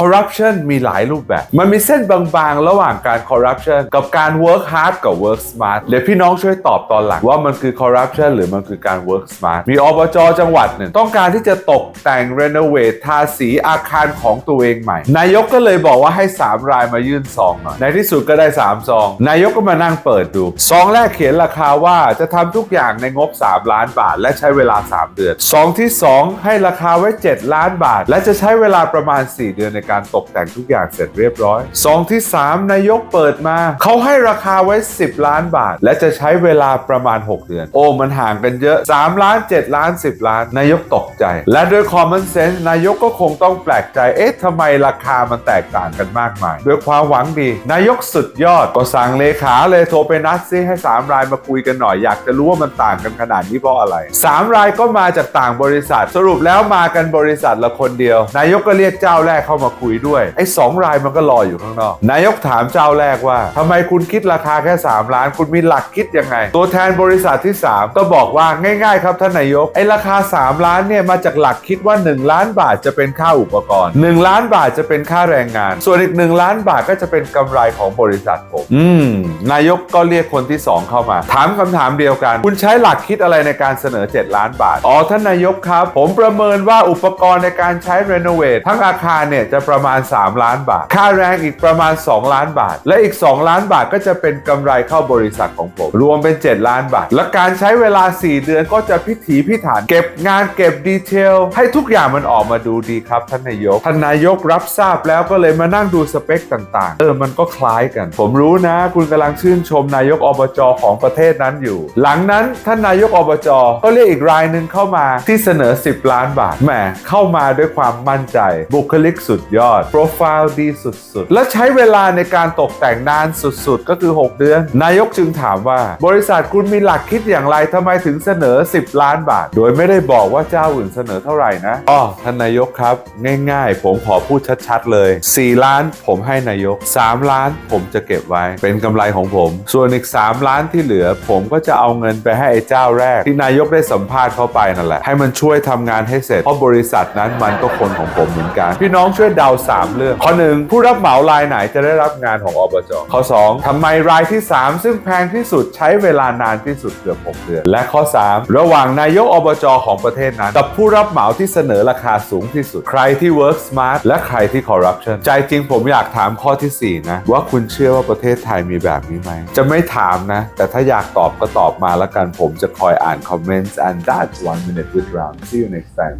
corruption มีหลายรูปแบบ มันมีเส้นบางๆ ระหว่างการ corruption กับการ work hard กับ work smart เดี๋ยวพี่น้องช่วยตอบตอนหลังว่ามันคือ corruption หรือมันคือการ work smart มีอบจจังหวัดหนึ่งต้องการที่จะตกแต่ง renovate ทาสีอาคารของตัวเองใหม่ นายกก็เลยบอกว่าให้ 3 รายมายื่นซองหน่อยในที่สุดก็ได้3ซอง นายกก็มานั่งเปิดดูซองแรกเขียนราคาว่าจะทำทุกอย่างในงบ 3 ล้านบาท และใช้เวลา 3 เดือนซองที่ 2 ให้ราคาไว้ 7 ล้านบาท และจะใช้เวลาประมาณ 4 เดือนในการตกแต่งทุกอย่างเสร็จเรียบร้อยซองที่ 3 นายกเปิดมา เขาให้ราคาไว้ 10 ล้านบาท และจะใช้เวลาประมาณ 6 เดือน โอ้ มันห่างกันเยอะ 3 ล้าน 7 ล้าน 10 ล้าน นายกตกใจ และด้วย common sense นายกก็คงต้องแปลกใจ เอ๊ะทำไมราคามันแตกต่างกันมากมาย ด้วยความหวังดี นายกสุดยอด ก็สั่งเลขาเลยโทรไปนัดซิให้ 3 รายมาคุยกันหน่อย อยากจะรู้ว่ามันต่างกันขนาดนี้เพราะอะไร 3 รายก็มาจากต่างบริษัท สรุปแล้วมากันบริษัทละคนเดียว นายกก็เรียกเจ้าแรกเข้ามาคุยด้วย ไอ้สองรายมันก็รออยู่ข้างนอก นายกถามเจ้าแรกว่าทำไมคุณคิดราคาแค่ 3 ล้าน คุณมีหลักคิดยังไง ตัวแทนบริษัทที่ 3 ก็บอกว่าง่ายๆ ครับท่านนายก ไอ้ราคา 3 ล้านเนี่ยมาจากหลักคิดว่า 1 ล้านบาทจะเป็นค่าอุปกรณ์ 1 ล้านบาทจะเป็นค่าแรงงาน ส่วนอีก 1 ล้านบาทก็จะเป็นกำไรของบริษัทผม อืม นายกก็เรียกคนที่ 2 เข้ามา ถามคำถามเดียวกัน คุณใช้หลักคิดอะไรในการเสนอ 7 ล้านบาท อ๋อท่านนายกครับ ผมประเมินว่าอุปกรณ์ในการใช้รีโนเวททั้งอาคารเนี่ยจะประมาณ 3 ล้านบาท ค่าแรงอีกประมาณ 2 ล้านบาท และอีก 2 ล้านบาทก็จะเป็นกำไรเข้าบริษัทของผม รวมเป็น 7 ล้านบาท และการใช้เวลา 4 เดือนก็จะพิถีพิถันเก็บงานเก็บดีเทล ให้ทุกอย่างมันออกมาดูดีครับ ท่านนายก ท่านนายกรับทราบแล้วก็เลยมานั่งดูสเปคต่างๆ เออมันก็คล้ายกัน ผมรู้นะ คุณกำลังชื่นชมนายกอบจของประเทศนั้นอยู่ หลังนั้นท่านนายกอบจก็เรียกอีกรายหนึ่งเข้ามาที่เสนอ 10 ล้านบาทแหมเข้ามาด้วยความมั่นใจบุคลิกสุดยอด โปรไฟล์ดีสุดๆ และใช้เวลาในการตกแต่งนานสุดๆ ก็คือ 6 เดือน นายกจึงถามว่า บริษัทคุณมีหลักคิดอย่างไรทำไมถึงเสนอ 10 ล้านบาท โดยไม่ได้บอกว่าเจ้าอื่นเสนอเท่าไหร่นะอ๋อท่านนายกครับ ง่ายๆ ผมขอพูดชัดๆ เลย 4 ล้านผมให้นายก 3 ล้านผมจะเก็บไว้ เป็นกำไรของผม ส่วนอีก 3 ล้านที่เหลือ ผมก็จะเอาเงินไปให้ไอ้เจ้าแรก ที่นายกได้สัมภาษณ์เข้าไปนั่นแหละให้มันช่วยทำงานให้เสร็จเพราะบริษัทนั้นมันก็คนของผมเหมือนกันพี่น้องช่วยเดา3 เรื่อง ข้อ 1 ผู้รับเหมารายไหนจะได้รับงานของอบจข้อ 2ทำไมรายที่ 3 ซึ่งแพงที่สุดใช้เวลานานที่สุดเกือบ6เดือน และข้อ 3 ระหว่างนายกอบจของประเทศนั้น กับผู้รับเหมาที่เสนอราคาสูงที่สุด ใครที่ work smart และใครที่ corruption ใจจริงผมอยากถามข้อที่ 4 นะ ว่าคุณเชื่อว่าประเทศไทยมีแบบนี้ไหม จะไม่ถามนะ แต่ถ้าอยากตอบก็ตอบมาแล้วกันผมจะคอยอ่าน comments and that's one minute with Ram see you next time